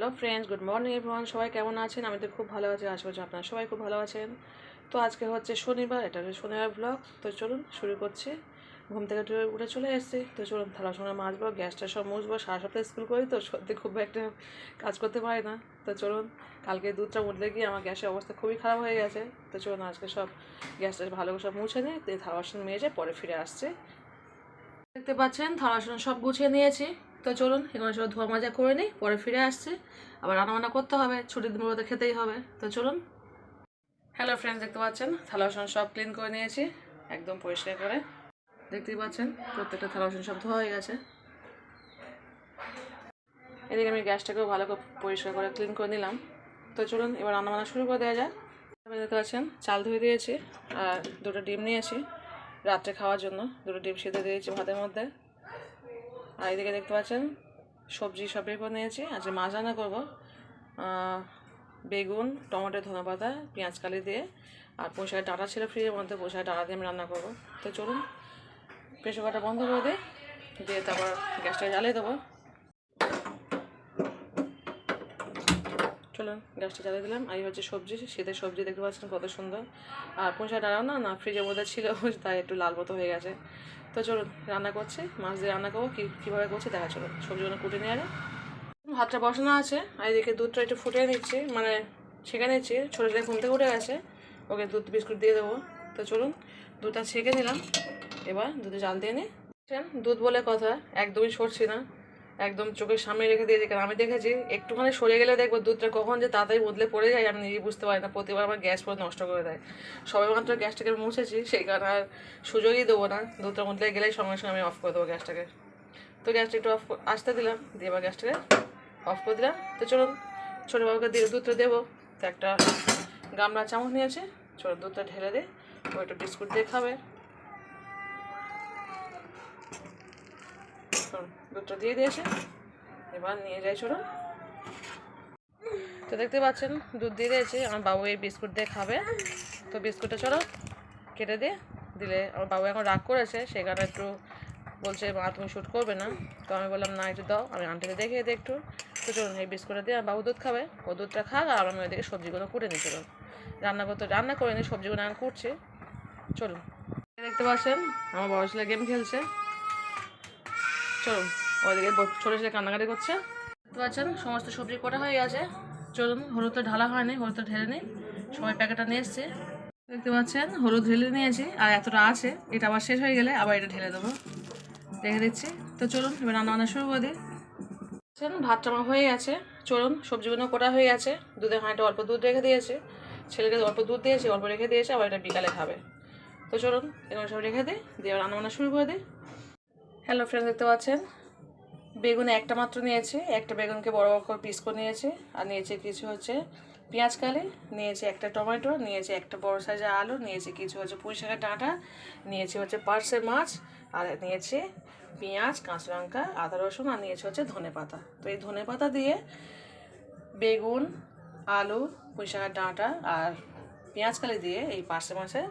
Hello friends, good morning everyone. সবাই কেমন আছেন? আমি তো খুব ভালো আছি, আশা করছি আপনারা সবাই খুব ভালো আছেন। তো আজকে হচ্ছে শনিবার, এটা হচ্ছে শনিবার ব্লগ তো চলুন শুরু করছি। ঘুম থেকে উঠে উঠে চলে এসেছি। তো চলুন থালা সময় মাজবো, গ্যাসটা সব মুছবো। সারা সপ্তাহে স্কুল করি তো, সত্যি খুব একটা কাজ করতে পারি না। তো চলুন, কালকে দুধটা উঠলে গিয়ে আমার গ্যাসের অবস্থা খুবই খারাপ হয়ে গেছে। তো চলুন আজকে সব গ্যাসটা ভালো করে সব মুছে নিই। দিয়ে থালা বাসন মেজে পরে ফিরে আসছে। দেখতে পাচ্ছেন থালা বাসন সব গুছিয়ে নিয়েছি। তো চলুন এগুলো সব ধোয়া মাজা করে নিই, পরে ফিরে আসছি। আবার রান্নাবান্না করতে হবে, ছুটির দিনগুলোতে খেতেই হবে। তো চলুন। হ্যালো ফ্রেন্ডস দেখতে পাচ্ছেন? থালা বাসন সব ক্লিন করে নিয়েছি, একদম পরিষ্কার করে। দেখতেই পাচ্ছেন? প্রত্যেকটা থালা বাসন সব ধোয়া হয়ে গেছে। এদিকে আমি গ্যাসটাকেও ভালো করে পরিষ্কার করে ক্লিন করে নিলাম। তো চলুন, এবার রান্নাবান্না শুরু করে দেওয়া যায় আমি দেখতে পাচ্ছেন, চাল ধুয়ে দিয়েছি, আর দুটো ডিম নিয়েছি, রাত্রে খাওয়ার জন্য। দুটো ডিম সিদ্ধ দিয়েছি ভাতের মধ্যে। আর এদিকে দেখতে পাচ্ছেন, সবজি সব করে নিয়েছি। আজকে মাছ রান্না করব। বেগুন, টমেটো ধনে পাতা পেঁয়াজ, কালি দিয়ে। আর পোষায় ডাটা ছিল ফ্রিজের মধ্যে পোষায় ডাটা দিয়ে আমি রান্না করব। তো চলুন প্রেশার কুকারটা বন্ধ করে দিই, দিয়ে তারপর গ্যাসটা জ্বালিয়ে দেবো। চলুন গ্যাসটা জ্বালিয়ে দিলাম। আর হচ্ছে সবজি, শীতের সবজি দেখতে পাচ্ছেন কত সুন্দর। আর পোষা ডাঁটাও না না ফ্রিজের মধ্যে ছিল, তাই একটু লাল মতো হয়ে গেছে। তো চলুন রান্না করছি, মাছ দিয়ে রান্না করব, কী, কীভাবে করছি দেখা চলুন সবজিগুলো কুটে নিয়ে যাবে ভাতটা বসানো আছে, আর এদিকে দুধটা একটু ফুটিয়ে নিচ্ছি মানে ছেঁকে নিচ্ছি, ছোটো ছেলে ঘুম থেকে উঠে গেছে, ওকে দুধ বিস্কুট দিয়ে দেবো। তো চলুন, দুধটা ছেঁকে নিলাম, এবার দুধে জাল দিয়ে নিই দুধ বলে কথা, একদমই সরছি না। একদম চোখের সামনে রেখে দিয়েছি। কারণ আমি দেখেছি, একটুখানি সরে গেলে দেখব দুধটা কখন যে তাড়াতাড়ি বদলে পড়ে যায়, আমি নিজেই বুঝতে পারি না। প্রতিবার আমার গ্যাস পুরো নষ্ট করে দেয়। সবে মাত্র গ্যাসটাকে মুছেছি, সেই কারণে আর সুযোগই দেবো না। দুধটা বদলে গেলেই সঙ্গে সঙ্গে আমি অফ করে দেবো গ্যাসটাকে। তো গ্যাসটা একটু অফ আসতে দিলাম, দিয়ে এবার গ্যাসটাকে অফ করে দিলাম। তো চলুন, ছোটো বাবুকে দিয়ে দুধটা দেবো। তো একটা গামলা চামচ নিয়েছে ছোটো দুধটা ঢেলে দিয়ে ও একটু বিস্কুট দিয়ে খাবে। চলুন, দুধটা দিয়ে দিয়েছে এবার নিয়ে যাই চলুন তো দেখতে পাচ্ছেন দুধ দিয়ে দিয়েছি। আমার বাবু এই বিস্কুট দিয়ে খাবে। তো বিস্কুটটা চলো কেটে দিয়ে দিলে। আমার বাবু এখন রাগ করেছে কারণে একটু বলছে মা তুমি শ্যুট করবে না। তো আমি বললাম না একটু দাও। আমি আন্টিকে দেখিয়ে দিই একটু। তো চলুন এই বিস্কুটটা দিয়ে আমার বাবু দুধ খাবে। ও দুধটা খাক আর আমি ওইদিকে সবজিগুলো কুটে নিই চলুন। রান্না করতে রান্না করে নিই সবজিগুলো আমি কুটছি। চলুন। দেখতে পাচ্ছেন আমার বড় ছেলে গেম খেলছে। চলুন ব- ছোটো ছেলে কান্নাকাটি করছে। দেখতে পাচ্ছেন সমস্ত সবজি কটা হয়ে গেছে। চলুন হলুদ তো ঢালা হয়নি হলুদ তো ঢেলে নিই। সবাই প্যাকেটটা নিয়ে এসছে। দেখতে পাচ্ছেন হলুদ ঢেলে নিয়েছি আর এতটা আছে এটা আবার শেষ হয়ে গেলে আবার এটা ঢেলে দেবো। রেখে দিচ্ছি। তো চলুন এবার রান্না বান্না শুরু করে দিই। দেখছেন, ভাতটা হয়ে গেছে। চলুন সবজিগুলো কটা হয়ে গেছে। দুধের হাঁড়িটা অল্প দুধ রেখে দিয়েছে। ছেলেকে অল্প দুধ দিয়েছে অল্প রেখে দিয়েছে আবার এটা বিকালে খাবে। তো চলুন এগুলো সব রেখে দিই। দিয়ে রান্না বান্না শুরু করে দিই। হ্যালো ফ্রেন্ড দেখতে পাচ্ছেন? বেগুন একটা মাত্র নিয়েছি। একটা বেগুনকে বড় বড় করে পিস করে নিয়েছি। আর নিয়েছি কিছু হচ্ছে পেঁয়াজ কালি, নিয়েছি একটা টমেটো, নিয়েছি একটা বড় সাইজের আলু, নিয়েছি কিছু হচ্ছে পুঁই শাকের ডাঁটা, নিয়েছি হচ্ছে পার্সের মাছ, আর নিয়েছি পেঁয়াজ, কাঁচা লঙ্কা, আদা রসুন, আর নিয়েছি হচ্ছে ধনে পাতা। তো এই ধনে পাতা দিয়ে বেগুন, আলু, পুঁই শাকের ডাঁটা, আর পেঁয়াজ কালি দিয়ে এই পার্সে মাছের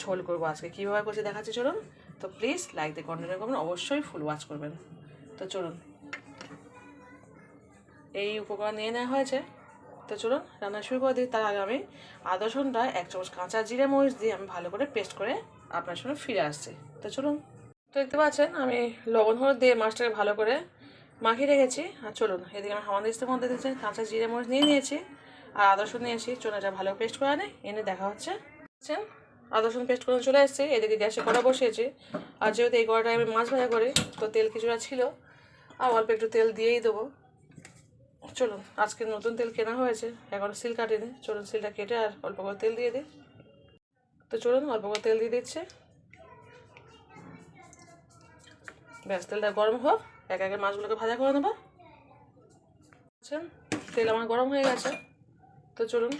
ঝোল করব আজকে। কীভাবে করছি দেখাচ্ছি, চলুন। তো প্লিজ লাইক দিয়ে কন্টিনিউ করবেন, অবশ্যই ফুল ওয়াচ করবেন। তো চলুন। এই উপকরণ নিয়ে নেওয়া হয়েছে। তো চলুন, রান্না শুরু করে দিই। তার আগে আমি আদা রসুনটা এক চামচ কাঁচা জিরে মরিচ দিয়ে আমি ভালো করে পেস্ট করে আপনার সঙ্গে ফিরে আসছি। তো চলুন। তো দেখতে পাচ্ছেন, আমি লবণ, হলুদ দিয়ে মাছটাকে ভালো করে মাখিয়ে রেখেছি। আর চলুন, এদিকে আমি হামাদ দিস্তের মধ্যে দিচ্ছি কাঁচা জিরে মরিচ নিয়ে নিয়েছি। আর আদা রসুন নিয়েছি চলুন এটা ভালো পেস্ট করে আনে। এনে দেখা হচ্ছে। আদা রসুন পেস্ট করে চলে এসেছি এদিকে গ্যাসে কড়া বসিয়েছি। আর যেহেতু এই কড়াটায় আমি মাছ ভাজা করি, তো তেল কিছুটা ছিল, আর অল্প একটু তেল দিয়েই দেবো। চলুন, আজকে নতুন তেল কেনা হয়েছে এখনও সিল কাটিনি। চলুন সিলটা কেটে আর অল্প করে তেল দিয়ে দিই। তো চলুন, অল্প করে তেল দিয়ে দিচ্ছে। ব্যাস, তেলটা গরম হোক, এক একে মাছগুলোকে ভাজা করে নেব। বুঝছেন তেল আমার গরম হয়ে গেছে। তো চলুন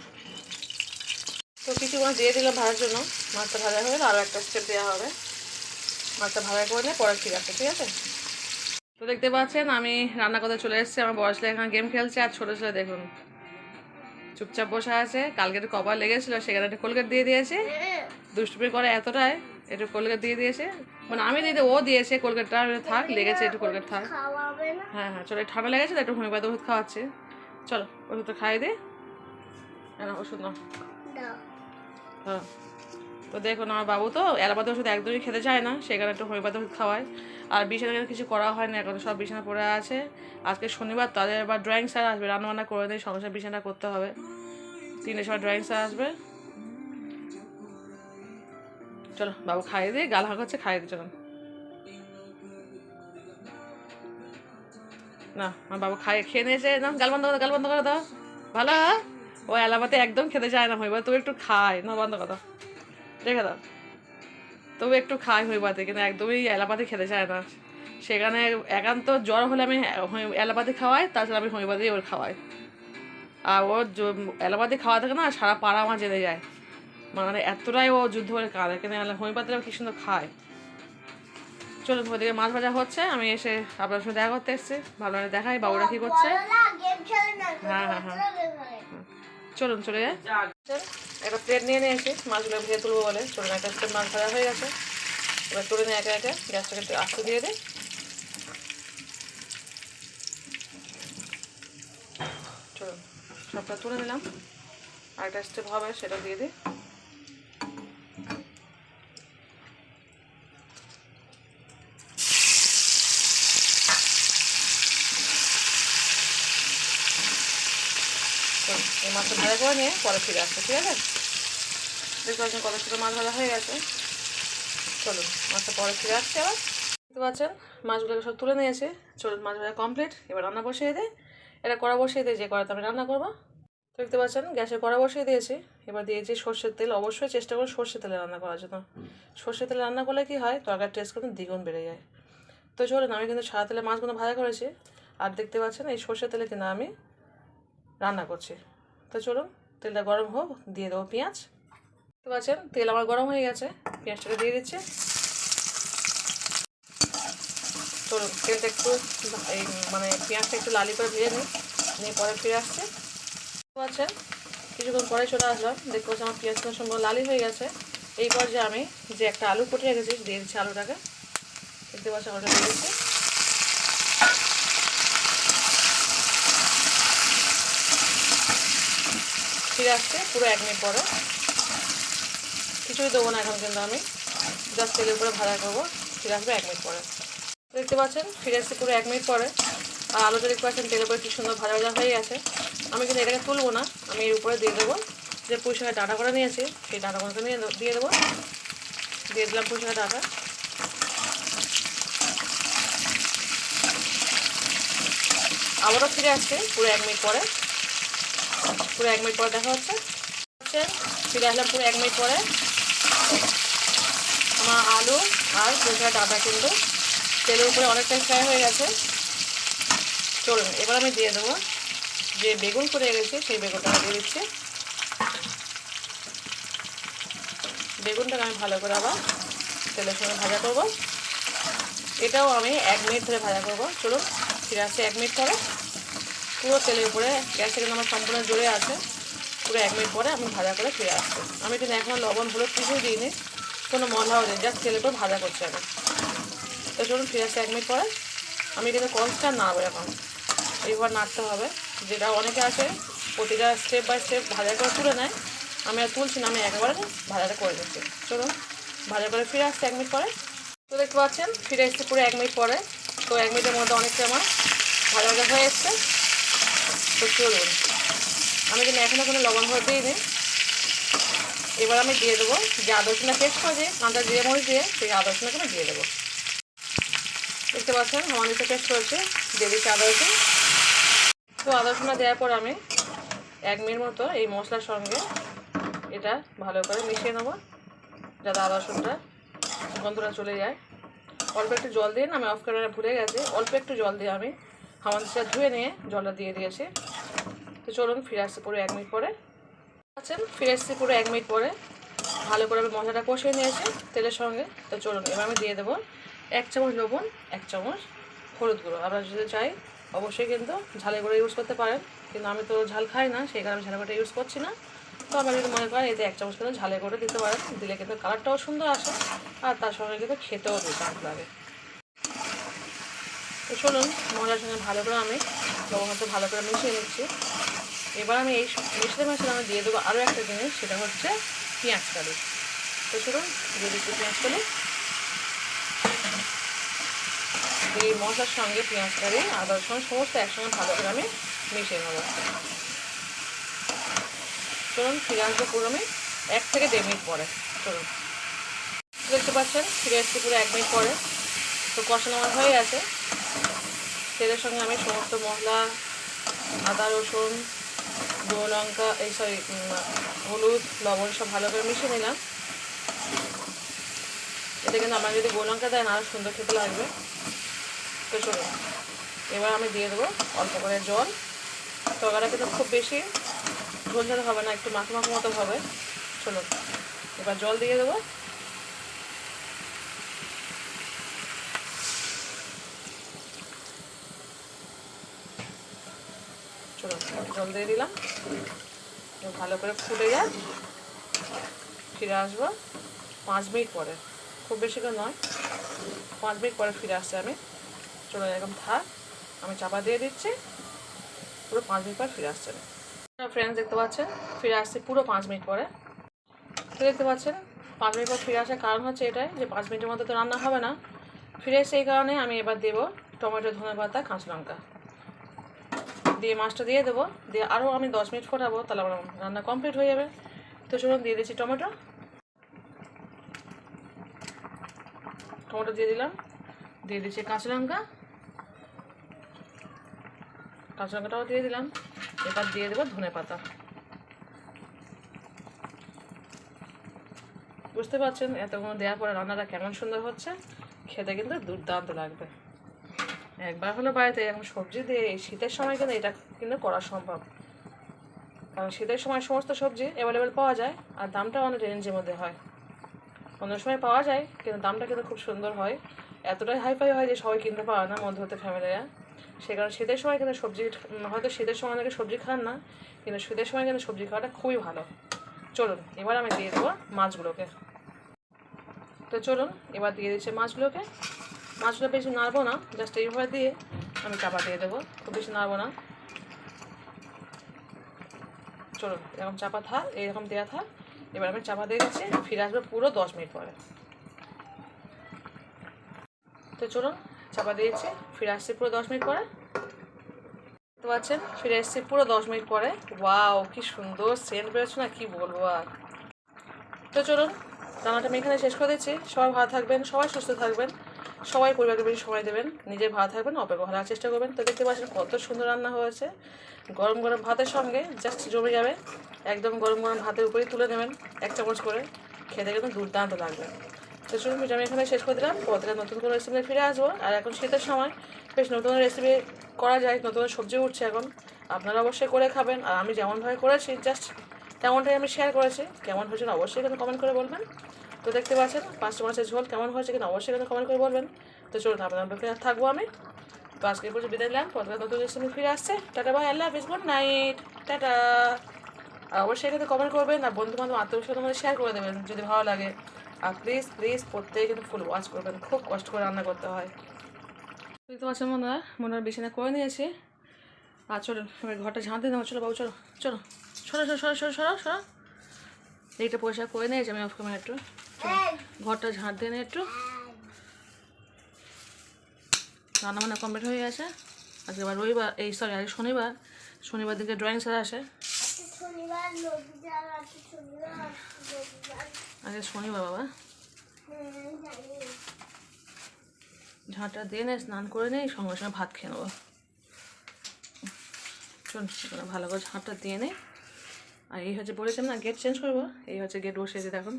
তো কিছু মাছ দিয়ে দিলাম ভাজার জন্য। মাছটা ভাজা হয়ে আরও একটা স্টেপ দেওয়া হবে। মাছটা ভাজা করে নিয়ে পরে ঠিক আছে ঠিক আছে? তো দেখতে পাচ্ছেন, আমি রান্না করতে চলে এসেছি। আমার ছেলে এখানে গেম খেলছে, আর ছোটো ছেলে দেখুন। চুপচাপ বসে আছে। কালকে একটু কপাল লেগেছিলো, সেখানে একটা কোলগেট দিয়ে দিয়েছে। দুষ্টুমি করে এতটাই, একটু কোলগেট দিয়ে দিয়েছে। মানে আমি দিতে, ও দিয়েছে কোলগেটটা থাক, লেগেছে, একটু কোলগেট থাক। হ্যাঁ হ্যাঁ চলো ঠান্ডা লেগেছে একটু হোমিওপ্যাথি ওষুধ খাওয়াচ্ছে। চলো ওষুধ তো খাইয়ে দিই হ্যাঁ ওষুধ নাও দাও হ্যাঁ। তো দেখুন, আমার বাবু তো অ্যালোপ্যাথি ওষুধ একদমই খেতে চায় না সেখানে একটু হোমিওপ্যাথি ওষুধ খাওয়ায়। আর বিছানা কিছু করা হয় না, এখন সব বিছানা পড়ে আছে। আজকে শনিবার তাদের এবার ড্রয়িং স্যার আসবে, রান্নাবান্না করে দিয়ে সঙ্গে বিছানা করতে হবে। তিনটের সময় ড্রয়িং স্যার আসবে। চলো, বাবু খাইয়ে দিয়ে গাল হাঁক হচ্ছে, খাইয়ে দিই চলুন। না, আমার বাবু খাইয়ে, খেয়ে নিয়েছে, না, গাল বন্ধ করে, গাল বন্ধ করে দাও। ভালো? ও এলাকাতে একদম খেতে চায় না হইবা তুমি একটু খায়। না বন্ধ কথা রেখে দাও। তবু একটু খাই হইবাতে কিন্তু একদমই এলাপাতি খেতে চায় না। সেখানে একান্ত জ্বর হলে আমি এলাপাতি খাওয়াই তাছাড়া আমি হোমিওপ্যাথি ওর খাওয়াই। আর ওর এলাপাতি খাওয়া থাকে না সারা পাড়া আমার জেনে যায়। মানে এতটাই ও যুদ্ধ করে কাঁদে কিন্তু হোমিওপ্যাথিটা কি সুন্দর খায়। চলুন ওদিকে মাছ ভাজা হচ্ছে আমি এসে আপনার সাথে দেখা করতে এসেছি। ভালো দেখাই বাবুরা কি করছে। হ্যাঁ হ্যাঁ হ্যাঁ। চলুন চলে যাই। একটা প্লেট নিয়ে নিয়েছি, মাছগুলো ভেজে তুলবো বলে। চলুন, একটা প্লেট মাছ ভাজা হয়ে গেছে। এবার তুলে নিয়ে একে একে। গ্যাসটাকে আস্তে দিয়ে দিই। চলুন, সবটা তুলে নিলাম। আর একটা স্টেপ হবে, সেটা দিয়ে দিই। চলুন, এই মাছটা ভাজা করে নিয়ে পরে ফিরে আসছে ঠিক আছে? দেখতে পাচ্ছেন কত ছোটো মাছ ভাজা হয়ে গেছে। চলুন মাছটা পরে ফিরে আসছে আবার। দেখতে পাচ্ছেন মাছগুলোকে সব তুলে নিয়েছে চলুন মাছ ভাজা কমপ্লিট এবার রান্না বসিয়ে দিই। এটা কড়া বসিয়ে দিই যে কড়াতে আমি রান্না করব। তো দেখতে পাচ্ছেন গ্যাসে কড়া বসিয়ে দিয়েছি। এবার দিয়েছি সর্ষের তেল অবশ্যই চেষ্টা করুন সর্ষের তেলে রান্না করার জন্য। সর্ষের তেলে রান্না করলে কি হয় তরকার টেস্ট কিন্তু দ্বিগুণ বেড়ে যায়। তো চলুন আমি কিন্তু সাদা তেলে মাছগুলো ভাজা করেছি। আর দেখতে পাচ্ছেন এই সর্ষের তেলে কিন্তু আমি রান্না করছি। তো চলুন, তেলটা গরম হোক, দিয়ে দেবো পেঁয়াজ। দেখতে পাচ্ছেন তেল আমার গরম হয়ে গেছে, পেঁয়াজটাকে দিয়ে দিচ্ছি। চলুন, তেলটা একটু এই মানে পেঁয়াজটা একটু লালি করে ভেজে নিই, নিয়ে পরে ফিরে আসছে। পাচ্ছেন কিছুক্ষণ পরে চলে আসলাম। দেখতে পাচ্ছি আমার পেঁয়াজটা সম্ভব লালি হয়ে গেছে। এই পর্যায়ে আমি যে একটা আলু কুটে রেখেছি, দিয়ে দিচ্ছি আলুটাকে। দেখতে পাচ্ছেন ওটা দিয়ে দিচ্ছি। ফিরে আসছে, পুরো এক মিনিট পরে। কিছুই দেবো না এখন কিন্তু আমি। জাস্ট তেলের উপরে ভাজা করব ফিরে আসবে এক মিনিট পরে। দেখতে পাচ্ছেন, ফিরে আসছে পুরো এক মিনিট পরে। আর আলুটা দেখতে পাচ্ছেন, তেলের উপরে কি সুন্দর ভাজা ভাজা হয়ে গেছে। আমি কিন্তু এটাকে তুলবো না, আমি এর উপরে দিয়ে দেবো। যে পুঁই শাকের ডাটা করে নিয়েছি, সেই ডাটাগুলোকে নিয়ে দিয়ে দেবো। দিয়ে দিলাম পুঁই শাকের ডাটা। আবারও ফিরে আসছে, পুরো এক মিনিট পরে। পুরো এক মিনিট পরে দেখা হচ্ছে। হচ্ছে, ফিরে আসলাম পুরো এক মিনিট পরে। আমার আলু আর পুঁই ডাটা কিন্তু তেলের উপরে অনেকটাই ফ্রাই হয়ে গেছে। চলুন, এবার আমি দিয়ে দেবো যে বেগুন করে গেছে সেই বেগুনটা দিয়ে দিচ্ছি। বেগুনটাকে আমি ভালো করে আবার তেলের সঙ্গে ভাজা করব। এটাও আমি এক মিনিট ধরে ভাজা করব। চলুন, ফিরে আসছে এক মিনিট পরে। পুরো তেলের উপরে গ্যাসটা কিন্তু আমার সম্পূর্ণ জোরে আছে। পুরো এক মিনিট পরে আমি ভাজা করে ফিরে আসব আমি কিন্তু এখন লবণ, হলুদ কিছুই দিইনি। কোনো মশলাও দিই জাস্ট তেলের উপর ভাজা করছি আমি। তো চলুন ফিরে আসছে এক মিনিট পরে। আমি কিন্তু কনস্ট্যান্ট নাড়বো এখন। এইবার নাড়তে হবে। যেটা অনেকে আছে, প্রতিটা স্টেপ বাই স্টেপ ভাজা করে তুলে নেয়। আমি আর তুলছি না, আমি একবারে ভাজাটা করে দিচ্ছি চলুন, ভাজা করে ফিরে আসছে এক মিনিট পরে। তো দেখতে পাচ্ছেন, ফিরে এসছে পুরো এক মিনিট পরে। তো এক মিনিটের মধ্যে অনেকটা আমার ভাজা ভাজা হয়ে এসছে। তো চলুন। আমি কিন্তু এখনও কোনো লবণ হয়ে দিইনি। এবার আমি দিয়ে দেবো যে আদা রসুনটা পেস্ট করেছি কাঁচা জিরে মরিচ দিয়ে সেই আদা রসুনটাকে আমি দিয়ে দেবো। দেখতে পাচ্ছেন, আমার নিচে করেছে দিয়ে দিচ্ছি তো আদা রসুনটা দেওয়ার পর আমি এক মিনিট মতো এই মশলার সঙ্গে এটা ভালো করে মিশিয়ে নেব, যাতে আদা রসুনটা গন্ধটা চলে যায়। অল্প একটু জল দিয়ে না, আমি অফ করে ভুলে গেছি, অল্প একটু জল দিয়ে আমি হামানটা ধুয়ে নিয়ে জলটা দিয়ে দিয়েছি তো চলুন, ফিরে আসছি পুরো এক মিনিট পরে। আচ্ছা ফিরে আসছি পুরো এক মিনিট পরে। ভালো করে আমি মশলাটা কষিয়ে নিয়েছি তেলের সঙ্গে। তো চলুন, এবার আমি দিয়ে দেবো এক চামচ লবণ, এক চামচ হলুদ গুঁড়ো। আপনারা যদি চাই, অবশ্যই কিন্তু ঝালের গুঁড়ো ইউজ করতে পারেন। কিন্তু আমি তো ঝাল খাই না, সেই কারণে ঝালের গুঁড়োটা ইউজ করছি না। তো আমার যদি মনে করেন এতে এক চামচ কিন্তু ঝালের গুঁড়ো দিতে পারেন, দিলে কিন্তু কালারটাও সুন্দর আসে। আর তার সঙ্গে কিন্তু খেতেও দুর্দান্ত লাগে। চলুন মশলার সঙ্গে ভালো করে আমি লবণ হয়তো ভালো করে মিশিয়ে নিচ্ছি। এবার আমি এই মিশতে মিশতে আমি দিয়ে দেবো আরও একটা জিনিস, সেটা হচ্ছে পেঁয়াজ কালি। তো চলুন দিয়ে দিচ্ছি পেঁয়াজ কালি। এই মশলার সঙ্গে পেঁয়াজ কারি আদা রসুন সমস্ত একসঙ্গে ভালো করে আমি মিশিয়ে নেব। চলুন ফিরে আসব পুরো আমি এক থেকে দেড় মিনিট পরে চলুন দেখতে পাচ্ছেন ফিরে আসছি পুরো এক মিনিট পরে। তো কষানো আমার হয়ে গেছে। তেলের সঙ্গে আমি সমস্ত মশলা, আদা, রসুন, গুঁড়ো লঙ্কা, এই সরি হলুদ, লবণ সব ভালো করে মিশিয়ে নিলাম। এতে কিন্তু আমার যদি গুঁড়ো লঙ্কা দেন আরও সুন্দর খেতে লাগবে। তো চলো এবার আমি দিয়ে দেবো অল্প করে জল। তরকারিটা কিন্তু খুব বেশি ঝোল ঝাল হবে না, একটু মাখো মাখো মতো হবে। চলুন, এবার জল দিয়ে দেবো চলো জল দিয়ে দিলাম। ভালো করে ফুটে যাক। ফিরে আসব পাঁচ মিনিট পরে। খুব বেশি করে নয়। পাঁচ মিনিট পরে ফিরে আসছি আমি। চলো এরকম থাক। আমি চাপা দিয়ে দিচ্ছি। পুরো পাঁচ মিনিট পর ফিরে আসছে ফ্রেন্ডস দেখতে পাচ্ছেন? ফিরে আসছে পুরো পাঁচ মিনিট পরে। তো দেখতে পাচ্ছেন? পাঁচ মিনিট পর ফিরে আসার কারণ হচ্ছে এটাই যে পাঁচ মিনিটের মধ্যে তো রান্না হবে না। ফিরে এসে এই কারণে আমি এবার দেবো টমেটো ধনে পাতা কাঁচা লঙ্কা। দিয়ে মাছটা দিয়ে দেবো। দিয়ে আরও আমি দশ মিনিট ফোটাবো, তাহলে আমার রান্না কমপ্লিট হয়ে যাবে। তো চলুন দিয়ে দিচ্ছি টমেটো। টমেটো দিয়ে দিলাম। দিয়ে দিচ্ছি কাঁচা লঙ্কা। কাঁচা লঙ্কাটাও দিয়ে দিলাম। এবার দিয়ে দেবো ধনে পাতা। বুঝতে পারছেন এতগুলো দেওয়ার পরে রান্নাটা কেমন সুন্দর হচ্ছে? খেতে কিন্তু দুর্দান্ত লাগবে। একবার হলো বাড়িতে, এখন সবজি দিয়ে শীতের সময় কিন্তু এটা কিন্তু করা সম্ভব। কারণ শীতের সময় সমস্ত সবজি অ্যাভেলেবেল পাওয়া যায়, আর দামটা অনেক রেঞ্জের মধ্যে হয়। অন্য সময় পাওয়া যায়, কিন্তু দামটা কিন্তু খুব সুন্দর হয়। এতটাই হাইফাই হয় যে সবাই কিনতে পারে না মধ্যবর্তী ফ্যামিলিরা সে কারণে শীতের সময় কিন্তু সবজি, হয়তো শীতের সময় অনেকে সবজি খান না, কিন্তু শীতের সময় কিন্তু সবজি খাওয়াটা খুবই ভালো। চলুন, এবার আমি দিয়ে দেবো মাছগুলোকে। তো চলুন, এবার দিয়ে দিচ্ছে মাছগুলোকে। মাছগুলো বেশি নাড়বো না জাস্ট এইভাবে দিয়ে আমি চাপা দিয়ে দেবো। খুব বেশি নাড়বো না। চলুন, এরকম চাপা থাক, এইরকম দেওয়া থাক। এবার আমি চাপা দিয়ে দিচ্ছি, ফিরে আসবে পুরো দশ মিনিট পরে। তো চলুন, চাপা দিয়েছি, ফিরে আসছি পুরো দশ মিনিট পরে। দেখতে পাচ্ছেন, ফিরে এসেছি পুরো দশ মিনিট পরে। ওয়াও, কি সুন্দর সেন্ট বেরোচ্ছে না, কি বলব আর। তো চলুন, রান্নাটা আমি এখানে শেষ করে দিচ্ছি। সবাই ভালো থাকবেন, সবাই সুস্থ থাকবেন। সবাই পরিবারকে বেশি সময় দেবেন নিজে ভালো থাকবেন অপেক্ষা ভালো চেষ্টা করবেন। তো দেখতে পাচ্ছেন কত সুন্দর রান্না হয়েছে। গরম গরম ভাতের সঙ্গে জাস্ট জমে যাবে। একদম গরম গরম ভাতের উপরেই তুলে নেবেন এক চামচ করে। খেতে কিন্তু দুর্দান্ত লাগবে। তো ভিডিও আমি এখানে শেষ করে দিলাম। পরে নতুন কোনো রেসিপি ফিরে আসব। আর এখন শীতের সময় বেশ নতুন রেসিপি করা যায়, নতুন সবজি উঠছে এখন। আপনারা অবশ্যই করে খাবেন। আর আমি যেমনভাবে করেছি জাস্ট তেমনটাই আমি শেয়ার করেছি। কেমন হয়েছে না অবশ্যই কিন্তু কমেন্ট করে বলবেন। তো দেখতে পাচ্ছেন, পাঁচটা মাছের ঝোল কেমন হয়েছে কিনা অবশ্যই কিন্তু কমেন্ট করে বলবেন। তো চলুন আপনার অপেক্ষায় থাকব আমি। তো আজকে পর্যন্ত বিদায় নিলাম পরে নতুন রেসিপি ফিরে আসছে। টাটা ভাই আল্লাহ হাফিজ, গুড নাইট। টাটা। আর অবশ্যই কিন্তু কমেন্ট করবেন আর বন্ধু বান্ধব আত্মীয় মধ্যে শেয়ার করে দেবেন, যদি ভালো লাগে। আর প্লিজ প্লিজ প্রত্যেকে কিন্তু ফুল ওয়াচ করবেন, খুব কষ্ট করে রান্না করতে হয়। দেখতে পাচ্ছেন মনে হয় মনে হয় বিছানা করে নিয়েছি। আর চলুন, এবার ঘরটা দিয়ে দেবো। চলো বাবু, চলো চলো। সরো সরো সরো সরো সরো সরো। এইটা পয়সা করে নিয়েছি আমি অফ ক্যামেরা একটু। ঘরটা ঝাঁট দিয়ে নিই একটু। রান্না বান্না কমপ্লিট হয়ে গেছে। আজকে আবার রবিবার, এই সরি আজকে শনিবার। শনিবার দিকে ড্রয়িং স্যার আসে। আজকে শনিবার বাবা। ঝাঁটা দিয়ে নে, স্নান করে নেই সঙ্গে সঙ্গে ভাত খেয়ে নেব। চল ভালো করে ঝাঁটটা দিয়ে নে। আর এই হচ্ছে বলেছিলাম না গেট চেঞ্জ করব, এই হচ্ছে গেট বসে বসিয়েছে দেখুন।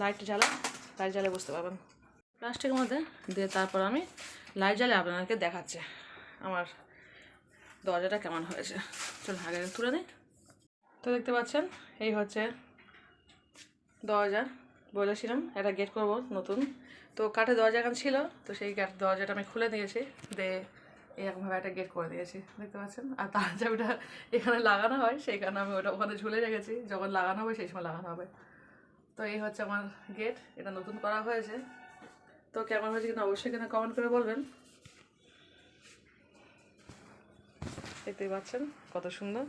লাইট জ্বালা লাইট জ্বালে বুঝতে পারবেন। প্লাস্টিকের মধ্যে দিয়ে তারপর আমি লাইট জ্বালে আপনাদেরকে দেখাচ্ছে, আমার দরজাটা কেমন হয়েছে। চল আগে তুলে নিই। তো দেখতে পাচ্ছেন, এই হচ্ছে দরজা, বলেছিলাম একটা গেট করব নতুন। তো কাঠের দরজা এখন ছিল, তো সেই কাঠ, দরজাটা আমি খুলে দিয়েছি দিয়ে এরকমভাবে একটা গেট করে দিয়েছি, দেখতে পাচ্ছেন? আর তার চাবিটা এখানে লাগানো হয়, সেই কারণে আমি ওটা ওখানে ঝুলে রেখেছি। যখন লাগানো হবে, সেই সময় লাগানো হবে। তো এই হচ্ছে আমার গেট এটা নতুন করা হয়েছে। তো কেমন হয়েছে কিনা অবশ্যই কিনা কমেন্ট করে বলবেন। দেখতেই পাচ্ছেন কত সুন্দর।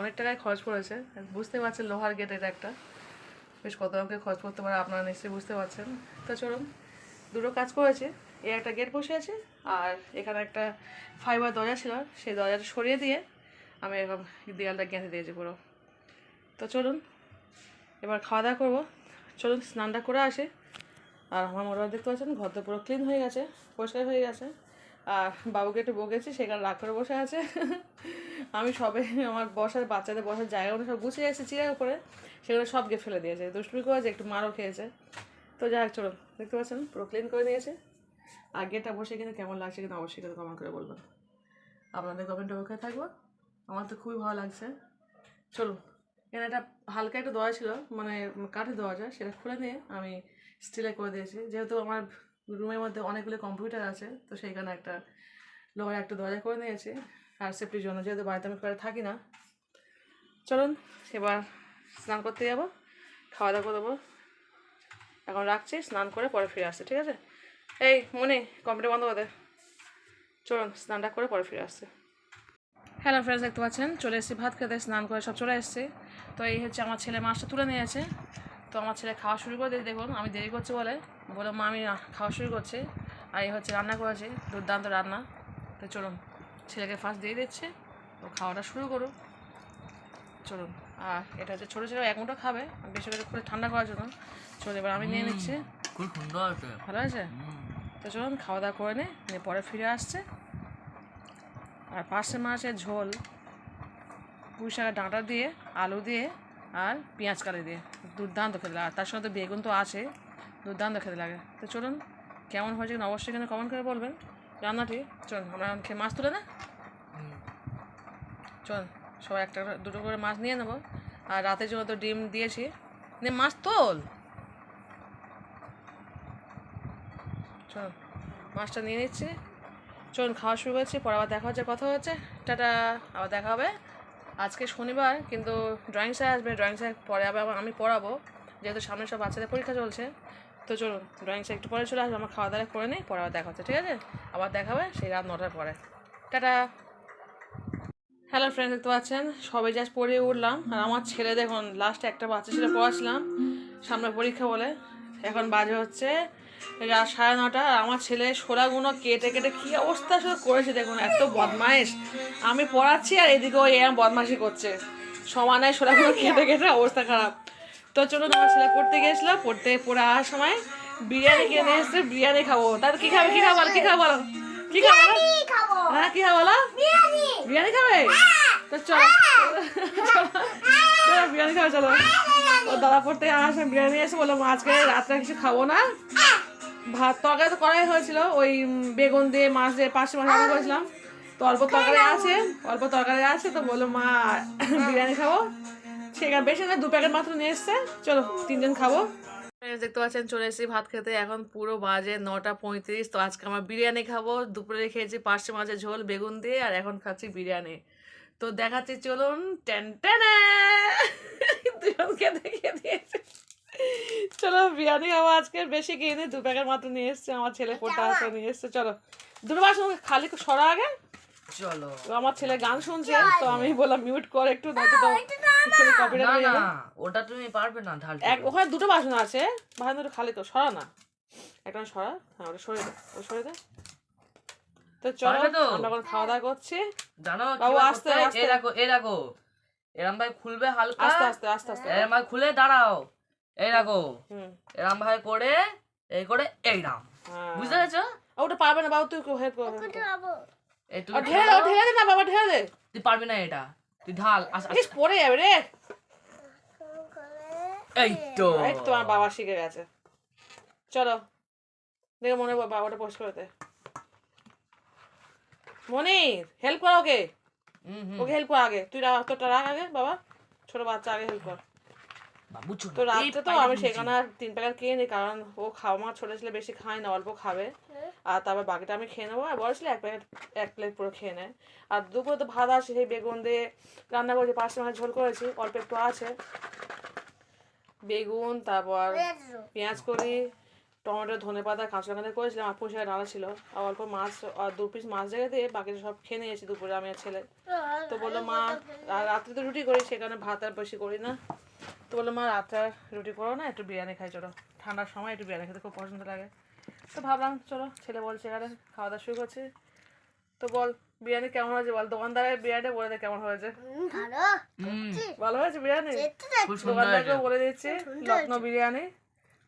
অনেক টাকায় খরচ পড়েছে। বুঝতে পারছেন লোহার গেট এটা একটা। বেশ কত আমাকে খরচ করতে পারে, আপনারা নিশ্চয়ই বুঝতে পারছেন। তো চলুন, দুটো কাজ করেছে। এ একটা গেট বসে আছে আর এখানে একটা ফাইবার দরজা ছিল, সেই দরজাটা সরিয়ে দিয়ে আমি এরকম দেয়ালটা গেঁথে দিয়েছি পুরো। তো চলুন, এবার খাওয়া দাওয়া করব। চলুন, স্নানটা করে আসি। আর আমার মোটামুটি দেখতে পাচ্ছেন ঘর তো পুরো ক্লিন হয়ে গেছে, পরিষ্কার হয়ে গেছে। আর বাবুকে একটু বকেছি সেখানে রাগ করে বসে আছে। আমি সবে আমার বসার, বাচ্চাদের বসার জায়গাগুলো সব গুছিয়ে এসেছি চিড়ার উপরে, সেগুলো সব গিয়ে ফেলে দিয়েছে। দুষ্টুমি করেছে, একটু মারও খেয়েছে। তো যাই হোক, চলুন, দেখতে পাচ্ছেন, পুরো ক্লিন করে নিয়েছে আর গেটটা বসে কিন্তু কেমন লাগছে কিন্তু অবশ্যই কিন্তু কমেন্ট করে বলবেন। আপনাদের কমেন্টে ওকে থাকব। আমার তো খুবই ভালো লাগছে। চলুন এখানে একটা হালকা একটা দরজা ছিল মানে কাঠের দরজা সেটা খুলে নিয়ে আমি স্টিলে করে দিয়েছি। যেহেতু আমার রুমের মধ্যে অনেকগুলো কম্পিউটার আছে, তো সেইখানে একটা লোহার একটা দরজা করে নিয়েছি, আর সেফটির জন্য। যেহেতু বাড়িতে আমি করে থাকি না, চলুন এবার স্নান করতে যাব খাওয়া দাওয়া করে দেবো। এখন রাখছি, স্নান করে পরে ফিরে আসছে, ঠিক আছে? এই মনে কম্পিউটার বন্ধ করে চলুন স্নানটা করে পরে ফিরে আসছে। হ্যালো ফ্রেন্ডস দেখতে পাচ্ছেন? চলে এসেছি ভাত খেতে স্নান করে সব চলে এসেছি। তো এই হচ্ছে আমার ছেলে মাছটা তুলে নিয়েছে তো আমার ছেলে খাওয়া শুরু করে দিয়ে দেখুন আমি দেরি করছি বলে। বলে মা আমি খাওয়া শুরু করছি। আর এই হচ্ছে রান্না করেছি দুর্দান্ত রান্না। তো চলুন ছেলেকে ফার্স্ট দিয়ে দিচ্ছে। তো খাওয়াটা শুরু করুক। চলুন আর এটা হচ্ছে ছোটো ছেলে এক মুঠো খাবে বেশি করে ঠান্ডা করার জন্য। চলুন এবার আমি নিয়ে নিচ্ছি। খুব সুন্দর আছে। ভালো আছে তো চলুন, খাওয়া দাওয়া করে নে, নিয়ে পরে ফিরে আসছে। আর পার্শে মাছের ঝোল, পুঁই শাকের ডাঁটা দিয়ে, আলু দিয়ে আর পেঁয়াজ কালি দিয়ে। দুর্দান্ত খেতে লাগে। আর তার সঙ্গে তো বেগুন তো আছে, দুর্দান্ত খেতে লাগে। তো চলুন, কেমন হয়েছে কিনা অবশ্যই কিন্তু কমেন্ট করে বলবেন। রান্নাটি, চলুন, আমরা খেয়ে মাছ তুলে না। চল সবাই একটা দুটো করে মাছ নিয়ে নেব। আর রাতের জন্য তো ডিম দিয়েছি, নে মাছ তোল। চলুন মাছটা নিয়ে নিচ্ছি। চলুন, খাওয়া শুরু করছি, পরে আবার দেখা হচ্ছে, কথা হচ্ছে। টাটা, আবার দেখা হবে। আজকে শনিবার, কিন্তু ড্রয়িং স্যার আসবে ড্রয়িং স্যার পরে আবার আমি পড়াবো। যেহেতু সামনে সব বাচ্চাদের পরীক্ষা চলছে, তো চলুন ড্রয়িং স্যার একটু পরে চলে আসবে, আমার খাওয়া দাওয়া করে নিই, পরে আবার দেখা হচ্ছে, ঠিক আছে? আবার দেখা হবে, সেই রাত নটার পরে। টাটা! হ্যালো ফ্রেন্ড দেখতে পাচ্ছেন? সবে জাস্ট পড়ে উঠলাম। আর আমার ছেলে দেখুন লাস্টে একটা বাচ্চা ছেলে, পড়াচ্ছিলাম, সামনে পরীক্ষা বলে। এখন বাজে হচ্ছে রাত সাড়ে নটা আমার ছেলে সোলাগুলো কেটে কেটে কী অবস্থা শুধু করেছে দেখুন এত বদমাইশ আমি পড়াচ্ছি আর এদিকে ওই এরম বদমাইশি করছে। সমানে সোলাগুলো কেটে কেটে অবস্থা খারাপ। তো চলুন আমার ছেলে পড়তে গিয়েছিল পড়তে পড়ে আসার সময় বিরিয়ানি কিনে এসছে বিরিয়ানি খাব। তার কি খাবে কি খাব কি খাব বলো কি খাব? হ্যাঁ কি খাব বলো? বিরিয়ানি। খাবে? তো চলো চলো বিরিয়ানি খাবে চলো। ও দাদা পড়তে আসে বিরিয়ানি এসে বলল মা আজকে রাত্রে কিছু খাব না। ভাত তরকারি তো করাই হয়েছিল, ওই বেগুন দিয়ে মাছ দিয়ে পাঁচশো মাছ রান্না করেছিলাম। তো অল্প তরকারি আছে, অল্প তরকারি আছে, তো বলল, মা, বিরিয়ানি খাব। সেখানে বেশি না দু প্যাকেট মাত্র নিয়ে এসছে। চলো, তিনজন খাব। দেখতে পাচ্ছেন, চলে এসেছি ভাত খেতে। এখন পুরো বাজে নটা পঁয়ত্রিশ, তো আজকে আমরা বিরিয়ানি খাব। দুপুরে খেয়েছি পাঁচশো মাছের ঝোল, বেগুন দিয়ে, আর এখন খাচ্ছি বিরিয়ানি। তো দেখাচ্ছি, চলুন টেন টেনে দুজন খেতে খেয়ে দিয়েছে। চলো বিরিয়ানি খাব আজকে। বেশি কিনে দু প্যাকেট মাত্র নিয়ে এসছে আমার ছেলে পড়তে আসতে নিয়ে এসছে চলো। দুটো বাসন খালি সরা আগে। চলো। আমার ছেলে গান শুনছে তো আমি বললাম মিউট কর একটু নয়তো তো কপিরাইট না হয়ে যাবে ওটা তুমি পারবে না ঢালতে এক ওখানে দুটো বাসন আছে বাসন দুটো খালি তো সরা না। একটা সরা। হ্যাঁ ওটা সরে দে সরে দে। তো চলো আমরা এখন খাওয়া দাওয়া করছি। জানো বাবু, আস্তে, আস্তে। এই দেখো। এরম ভাই খুলবে হালকা। আস্তে আস্তে আস্তে আস্তে। এরম ভাই খুলে দাঁড়াও। এই হুম এরম ভাই করে এই করে এইরাম হ্যাঁ। বুঝতে পেরেছ? ওটা পারবে না বাবু তুই হেল্প কর এই ও, ঢেলে ঢেলে দে না বাবা ঢেলে দে। তুই পারবি না এটা। তুই ঢাল আস- পড়ে যাবে রে। এই তো। এই তো আমার বাবা শিখে গেছে। চলো দেখে মনে হয় বাবাটা পোস্ট করে দে মনির হেল্প কর ওকে। ওকে হেল্প কর আগে। তুই রা- তোরটা রাখ আগে বাবা। ছোট বাচ্চা আগে হেল্প কর। বাবু ছোট তো রাত্রে তো আমি সেখানে আর তিন প্যাকেট খেয়ে নিই কারণ ও খাওয়া মা ছোটো ছেলে বেশি খায় না অল্প খাবে। আর তারপর বাকিটা আমি খেয়ে নেব। আর বড় ছেলে এক প্যাকেট এক প্লেট পুরো খেয়ে নেয়। আর দুপুরে তো ভাত আছে সেই বেগুন দিয়ে রান্না করেছি পাঁচটা মাছ ঝোল করেছি অল্প একটু আছে। বেগুন তারপর পেঁয়াজ করি টমেটো ধনে পাতা কাঁচা লঙ্কা দিয়ে করেছিলাম আর পুষে ডালা ছিল। আর অল্প মাছ আর দু পিস মাছ রেখে দিয়ে বাকিটা সব খেয়ে নিয়েছি দুপুরে আমি আর ছেলে। তো বলল মা আর রাত্রে তো রুটি করি সেখানে ভাত আর বেশি করি না। তো বলল মা রাত্রে আর রুটি করো না একটু বিরিয়ানি খাই চলো। ঠান্ডার সময় একটু বিরিয়ানি খেতে খুব পছন্দ লাগে। তো ভাবলাম চলো ছেলে বলছে এখানে খাওয়া দাওয়া শুরু করছি। তো বল বিরিয়ানি কেমন হয়েছে বল? দোকানদারের বিরিয়ানি বলে দে কেমন হয়েছে। ভালো। হয়েছে বিরিয়ানি? দোকানদারকে বলে দিচ্ছি লখনৌ বিরিয়ানি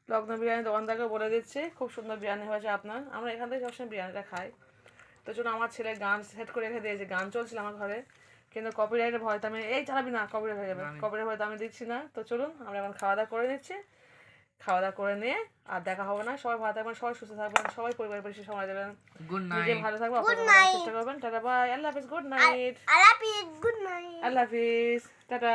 লখনৌ বিরিয়ানি দোকানদারকে বলে দিচ্ছি খুব সুন্দর বিরিয়ানি হয়েছে আপনার। আমরা এখান থেকে সবসময় বিরিয়ানিটা খাই। তো চলুন আমার ছেলে গান সেট করে রেখে দিয়েছে গান চলছিল আমার ঘরে। কিন্তু কপিরাইটের ভয় তো আমি এই চালাবি না কপিরাইট হয়ে যাবে। কপিরাইট ভয় তো আমি দিচ্ছি না। তো চলুন আমরা এখন খাওয়া দাওয়া করে নিচ্ছি। খাওয়া দাওয়া করে নিয়ে আর দেখা হবে না। সবাই ভালো থাকবেন সবাই সুস্থ থাকবেন সবাই পরিবার পরিষে সময় দেবেন। গুড নিজে নাইট ভালো থাকবেন গুড নাইট চেষ্টা করবেন। টাটা বাই আল্লাহ হাফিজ গুড নাইট আল্লাহ হাফিজ গুড নাইট আল্লাহ হাফিজ টাটা।